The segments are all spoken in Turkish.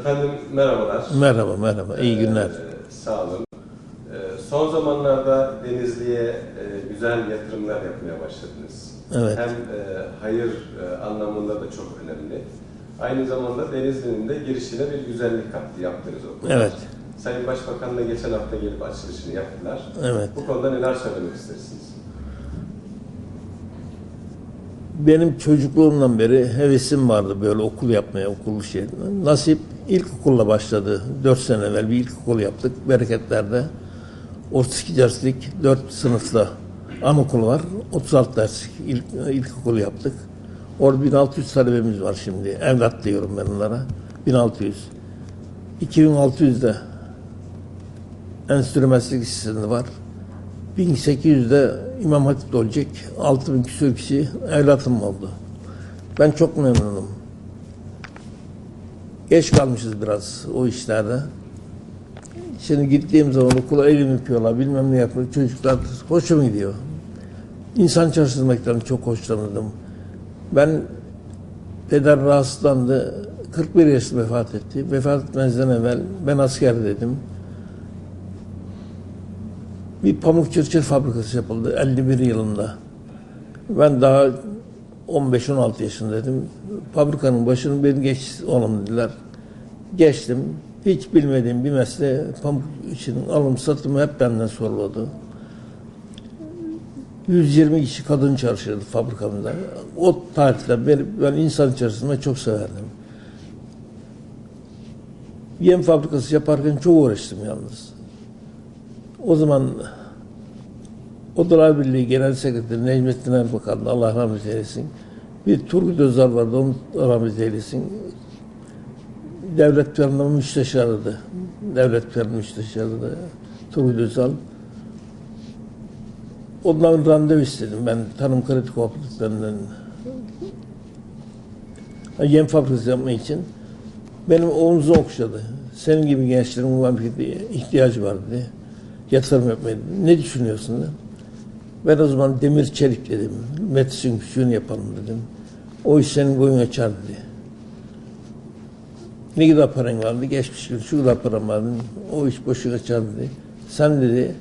Efendim merhabalar. Merhaba, merhaba. İyi günler. Ee, sağ olun. Ee, son zamanlarda Denizli'ye e, güzel yatırımlar yapmaya başladınız. Evet. Hem e, hayır e, anlamında da çok önemli. Aynı zamanda Denizli'nin de girişine bir güzellik kattı yaptınız okula. Evet. Sayın Başbakan da geçen hafta gelip açılışını yaptılar. Evet. Bu konuda neler söylemek istersiniz? Benim çocukluğumdan beri hevesim vardı böyle okul yapmaya, okul şey. Nasip ilkokulla başladı. 4 sene evvel bir ilkokul yaptık. Bereketlerde 32 derslik 4 sınıfta anaokulu var. 36 derslik ilk, ilkokul yaptık. Orada 1600 talebemiz var şimdi. Evlat diyorum ben onlara. 1600. 2600'de Enstitü Meslek Lisesi'nde var. 1800'de İmam Hatip'te olacak. 6000 küsur kişi evlatım oldu. Ben çok memnunum. Geç kalmışız biraz o işlerde. Şimdi gittiğim zaman okula elimi öpüyorlar, bilmem ne yapıyor. Çocuklar hoşuma gidiyor. İnsan çalıştırmaktan çok hoşlanırdım. Ben peder rahatsızlandı. 41 yaşında vefat etti. Vefat etmezden evvel ben asker dedim. Bir pamuk çırçır fabrikası yapıldı 51 yılında. Ben daha 15-16 yaşındaydım. Fabrikanın başını beni geç oğlum dediler. Geçtim. Hiç bilmediğim bir mesleğe pamuk için alım satımı hep benden soruladı. 120 kişi kadın çalışırdı fabrikamda. O tarihte ben, ben insan çalıştırmayı çok severdim. Yem fabrikası yaparken çok uğraştım yalnız. O zaman Odalar Birliği Genel Sekreteri Necmettin Erbakan'dı. Allah rahmet eylesin. Bir Turgut Özal vardı. Onu rahmet eylesin. Devlet planlama müsteşarıydı. Devlet planlama müsteşarıydı. Turgut Özal. Ondan randevu istedim. Ben Tarım Kredi Kooperatiflerinden yem fabrikası yapmak için. Benim omzum okşadı. Senin gibi gençlerin bu memlekete ihtiyacı var dedi. Yatırım yapmayı. Ne düşünüyorsun dedi. Ben o zaman demir çelik dedim. Küçüğünü yapalım dedim. O iş senin boyun açar dedi. Ne kadar paran vardı? Geçmiş gün şu kadar param vardı. O iş boşu açar dedi. Sen dedi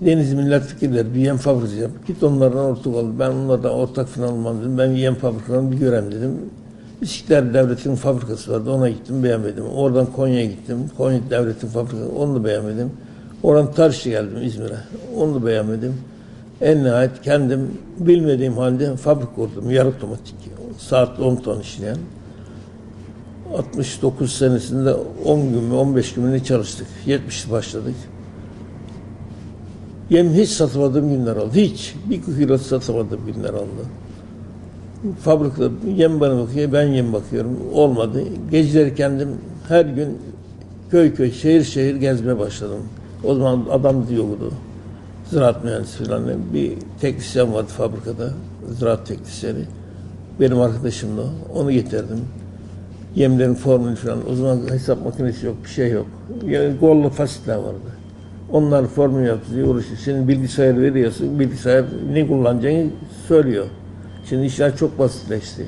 Deniz milletvekilleri bir yem fabrikası yap. Git onlardan ortak ol. Ben onlardan ortak falan olmam dedim. Ben yem fabrikalarını bir görem dedim. İstiklal Devleti'nin fabrikası vardı. Ona gittim beğenmedim. Oradan Konya'ya gittim. Konya Devleti'nin fabrikası. Onu da beğenmedim. Oradan Tarsus'a geldim İzmir'e. Onu da beğenmedim. En nihayet kendim bilmediğim halde fabrik kurdum. Yarı otomatik. Saat 10 ton işleyen. 69 senesinde 10 gün mü 15 gün mü çalıştık. 70'te başladık. Yem hiç satmadığım günler oldu. Hiç. Bir kilo satamadığım günler oldu. Fabrikada yem bana bakıyor, ben yem bakıyorum. Olmadı. Geceleri kendim her gün köy köy, şehir şehir gezmeye başladım. O zaman adam diyordu. Ziraat mühendisi falan. Bir teknisyen vardı fabrikada. Ziraat teknisyeni. Benim arkadaşım da. Onu getirdim. Yemlerin formülü falan. O zaman hesap makinesi yok, bir şey yok. Yani golla fasitler vardı. Onlar formül yaptı, uğraşıyor. Senin bilgisayar veriyorsun, bilgisayar ne kullanacağını söylüyor. Şimdi işler çok basitleşti.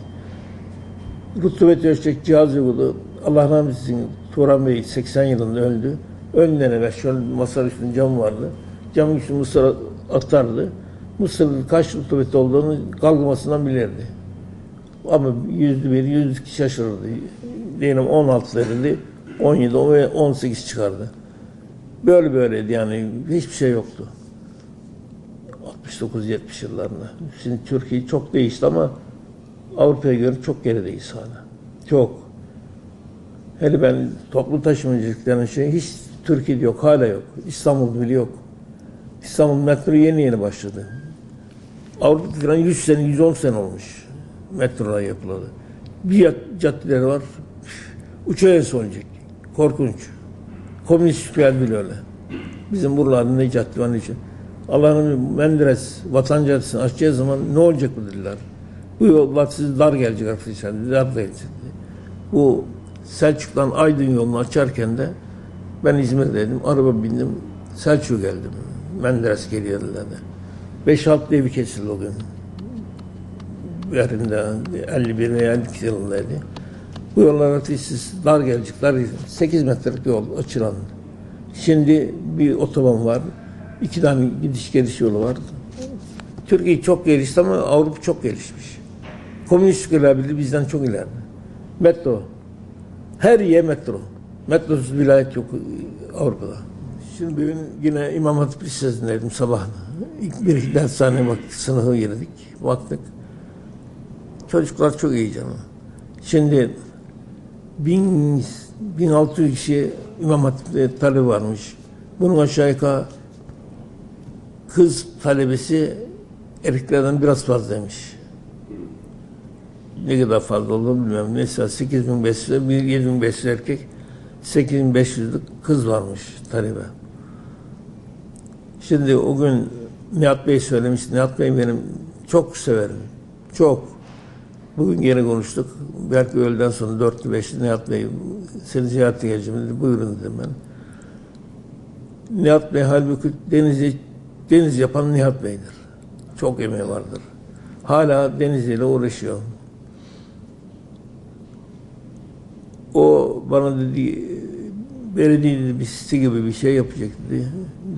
Rutubet ölçecek cihaz yoktu. Allah rahmet eylesin. Turan Bey 80 yılında öldü. Önünden evvel şöyle masanın üstünde cam vardı. Camın üstüne mısır atardı. Mısırın kaç rutubet olduğunu kalkmasından bilirdi. Ama yüzde bir, yüzde iki şaşırırdı. Diyelim 16 verildi, 17, 18 çıkardı. Böyle böyleydi yani hiçbir şey yoktu. 69-70 yıllarında. Şimdi Türkiye çok değişti ama Avrupa'ya göre çok gerideyiz hala. Çok. Hele ben toplu taşımacılık denen şey hiç Türkiye'de yok, hala yok. İstanbul'da bile yok. İstanbul metro yeni yeni başladı. Avrupa'da falan 100 sene, 110 sene olmuş metrolar yapılalı. Bir caddeleri var, uçağa sonacak. Korkunç. Komünist ülkeler bile öyle. Bizim buralarda ne cadde var ne için. Allah'ın Menderes Vatan Caddesi'ni açacağı zaman ne olacak bu dediler. Bu yollar size dar gelecek arkadaşlar. Dar gelecek. Bu Selçuk'tan Aydın yolunu açarken de ben İzmir'deydim. Araba bindim. Selçuk'a geldim. Menderes geliyor dedi. 5-6 evi kesildi o gün. Yerinde 51 veya 52 yılındaydı. Bu yollar ateşsiz, dar gelecek, dar gelecek. 8 metrelik yol açılan. Şimdi bir otoban var. iki tane gidiş geliş yolu var. Türkiye çok gelişti ama Avrupa çok gelişmiş. Komünist ülkeler bizden çok ileride. Metro. Her yer metro. Metrosuz vilayet yok Avrupa'da. Şimdi bugün yine İmam Hatip Lisesi'ndeydim sabah. İlk bir dershane bak sınıfı girdik. Baktık. Çocuklar çok iyi canım. Şimdi bin, 1600 kişi İmam Hatip'te talep varmış. Bunun aşağı yukarı kız talebesi erkeklerden biraz fazlaymış. Ne kadar fazla olduğunu bilmiyorum. Mesela 8500'e 7500 erkek 8500'lük kız varmış talebe. Şimdi o gün Nihat Bey söylemiş. Nihat Bey benim çok severim. Çok. Bugün yine konuştuk. Belki öğleden sonra dörtlü beşli Nihat Bey seni ziyarete geleceğim dedi. Buyurun dedim ben. Nihat Bey halbuki denizi deniz yapan Nihat Bey'dir. Çok emeği vardır. Hala deniziyle uğraşıyor. O bana dedi belediye dedi, bir site gibi bir şey yapacak dedi.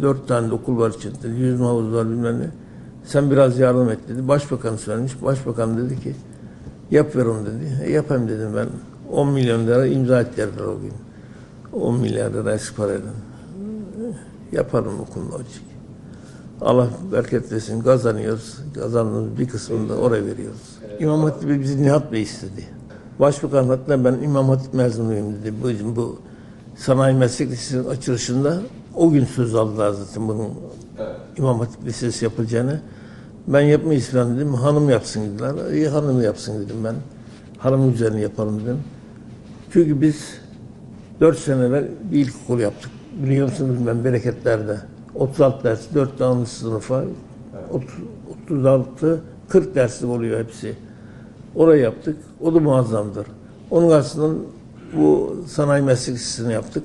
Dört tane de okul var içinde. Yüzme havuzu var bilmem ne. Sen biraz yardım et dedi. Başbakan söylemiş. Başbakan dedi ki yap ver onu dedi. E, yapayım dedim ben. 10 milyon lira imza ettirdiler o gün. 10 milyar lira eski parayla. Yaparım okulunu açık. Allah bereket versin. Kazanıyoruz. Kazandığımız bir kısmını da oraya veriyoruz. İmam Hatip'i bizi Nihat Bey istedi. Başbakan hatta ben İmam Hatip mezunuyum dedi. Bu, bu sanayi meslek lisesinin açılışında o gün söz aldılar zaten bunun İmam Hatip Lisesi yapılacağını. Ben yapmayız falan dedim. Hanım yapsın dediler. İyi hanım yapsın dedim ben. Hanım üzerine yapalım dedim. Çünkü biz dört sene evvel bir ilkokul yaptık. Biliyor musunuz ben bereketlerde. 36 ders, 4 tane sınıfa, 30, 36, 40 derslik oluyor hepsi. Orayı yaptık. O da muazzamdır. Onun karşısından bu sanayi meslek yaptık.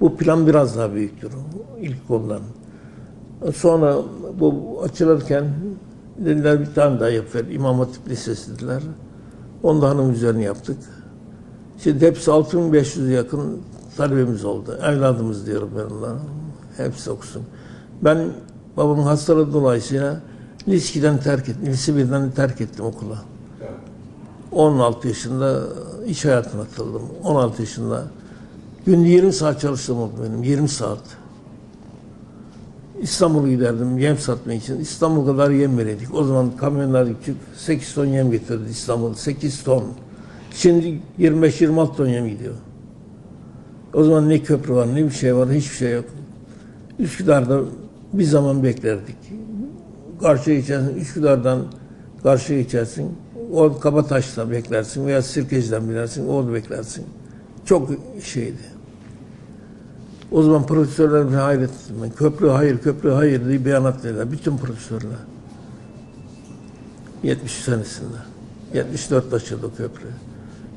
Bu plan biraz daha büyüktür ilkokuldan. Sonra bu açılırken dediler bir tane daha yap ver. İmam Hatip Lisesi dediler. Onu da hanım üzerine yaptık. Şimdi hepsi 6500 yakın talebemiz oldu. Evladımız diyorum ben onlara. Hepsi okusun. Ben babamın hastalığı dolayısıyla Liski'den terk ettim. Lise birden terk ettim okula. 16 yaşında iş hayatına atıldım. 16 yaşında günde 20 saat çalıştım benim. 20 saat. İstanbul'a giderdim yem satmak için. İstanbul kadar yem verirdik. O zaman kamyonlar küçük 8 ton yem getirdi İstanbul. 8 ton. Şimdi 25-26 ton yem gidiyor. O zaman ne köprü var, ne bir şey var, hiçbir şey yok. Üsküdar'da bir zaman beklerdik. Karşıya geçersin, Üsküdar'dan karşıya geçersin. O Kabataş'ta beklersin veya Sirkeci'den binersin, orada beklersin. Çok şeydi. O zaman profesörler bile hayret ettim ben. Köprü hayır, köprü hayır diye beyanat verdiler. Bütün profesörler. 70 senesinde. 74 açıldı köprü.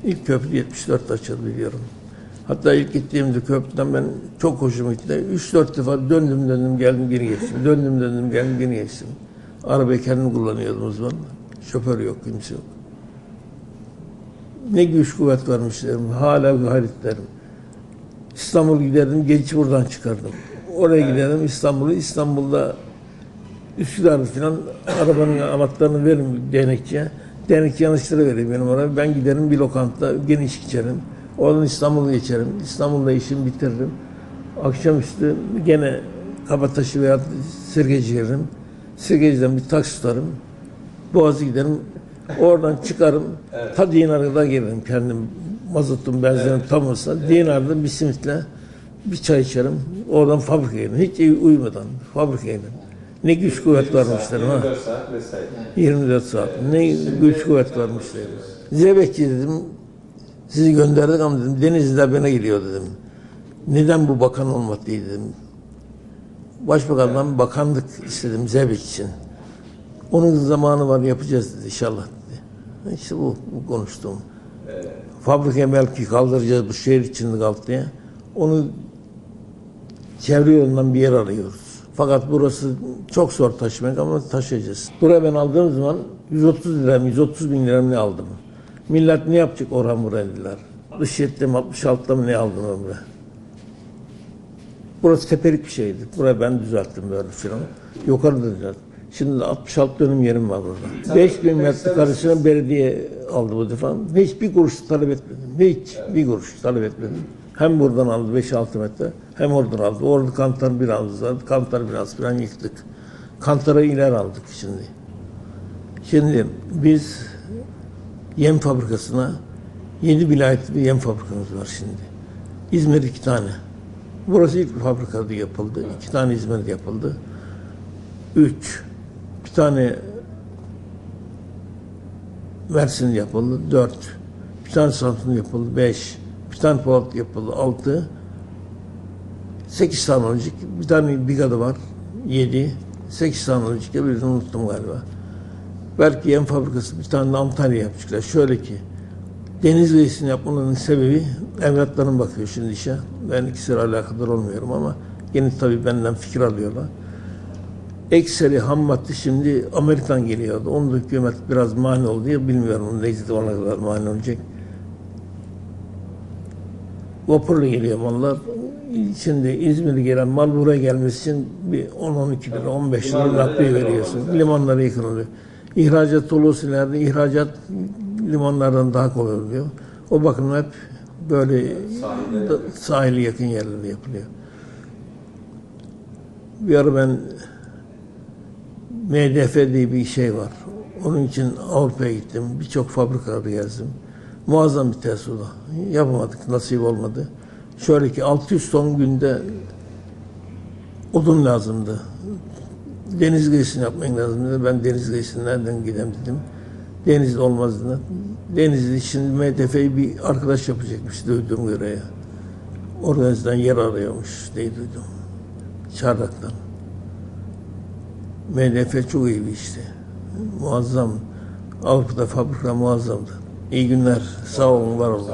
İlk köprü 74 açıldı biliyorum. Hatta ilk gittiğimde köprüden ben çok hoşuma gitti. 3-4 defa döndüm döndüm geldim geri geçtim. Döndüm döndüm geldim geri geçtim. Arabayı kendim kullanıyordum o zaman. Şoför yok, kimse yok. Ne güç kuvvet varmış derim. Hala gayret derim. İstanbul giderdim, genç buradan çıkardım. Oraya giderdim İstanbul'u. İstanbul'da Üsküdar'da falan arabanın anahtarını veririm denekçiye. Denekçi yanıştırıverir benim oraya. Ben giderim bir lokanta geniş içerim. Oradan İstanbul'a geçerim. İstanbul'da işimi bitiririm. Akşamüstü gene Kabataş'ı veya Sirgeci gelirim. Sirgeci'den bir taksi tutarım. Boğaz'a giderim. Oradan çıkarım. Ta Dinar'a gelirim kendim. Mazotum, benzinim tam olsa. Dinar'da bir simitle bir çay içerim. Oradan fabrikaya giderim. Hiç uyumadan fabrikaya giderim. Ne güç kuvvet varmış derim ha. 24 saat mesai. 24 saat. Ne güç kuvvet varmış dedim. Zebekçi dedim. Sizi gönderdik ama dedim Denizli'de bana geliyor dedim. Neden bu bakan olmadı dedim. Başbakandan bakanlık istedim Zebek için. Onun zamanı var yapacağız inşallah dedi. İşte bu, bu konuştuğum. Fabrikayı belki kaldıracağız bu şehir içinde kaldı diye. Onu çevre yolundan bir yer arıyoruz. Fakat burası çok zor taşımak ama taşıyacağız. Buraya ben aldığım zaman 130 lira, 130 bin lira ne aldım. Millet ne yapacak Orhan buraya dediler. 67'de mi 66'da mı ne aldım ömre. Burası tepelik bir şeydi. Burayı ben düzelttim böyle filan. Yukarıda düzelttim. Şimdi 66 dönüm yerim var burada. 5000 metrekaresine belediye aldı bu defa. Hiç bir kuruş talep etmedim. Hiç bir kuruş talep etmedim. Hem buradan aldı 5-6 metre hem oradan aldı. Orada kantar bir aldı. Kantar biraz falan yıktık. Kantara ileri aldık şimdi. Şimdi biz yem fabrikasına 7 vilayet bir yem fabrikamız var şimdi. İzmir iki tane. Burası ilk fabrikada yapıldı. İki tane İzmir'de yapıldı. Üç. Tane Mersin yapıldı. Dört. Bir tane Samsun yapıldı. Beş. Bir tane Polat yapıldı. Altı. Sekiz tane olacak. Bir tane Biga'da var. Yedi. Sekiz tane olacak. Birini unuttum galiba. Belki yem fabrikası bir tane de Antalya yapacaklar. Şöyle ki deniz kıyısını yapmanın sebebi evlatlarım bakıyor şimdi işe. Ben ikisiyle alakadar olmuyorum ama yine tabii benden fikir alıyorlar. Ekseri ham madde şimdi Amerika'dan geliyordu. Onu da hükümet biraz mani oldu diye bilmiyorum. Neyse ona kadar mani olacak. Vapurla geliyor mallar. Şimdi İzmir'e gelen mal buraya gelmesi için bir 10-12 lira, 15 lira nakliye veriyorsun. Limanlara yakın oluyor. İhracat dolusu nerede? İhracat limanlardan daha kolay oluyor. O bakımdan hep böyle Sahile sahile yakın yerlerde yapılıyor. Bir ara ben MDF diye bir şey var. Onun için Avrupa'ya gittim. Birçok fabrikaları gezdim. Muazzam bir da. Yapamadık, nasip olmadı. Şöyle ki 600 ton günde odun lazımdı. Deniz kıyısını yapmak lazımdı. Ben deniz kıyısını nereden gideyim dedim. Denizli olmaz dedi. Denizli şimdi MDF'yi bir arkadaş yapacakmış duyduğum göre ya. Yer arıyormuş diye duydum. Çardak'tan. MDF çok iyi bir işti. Muazzam. Avrupa'da fabrika muazzamdı. İyi günler. Sağ olun, var olun.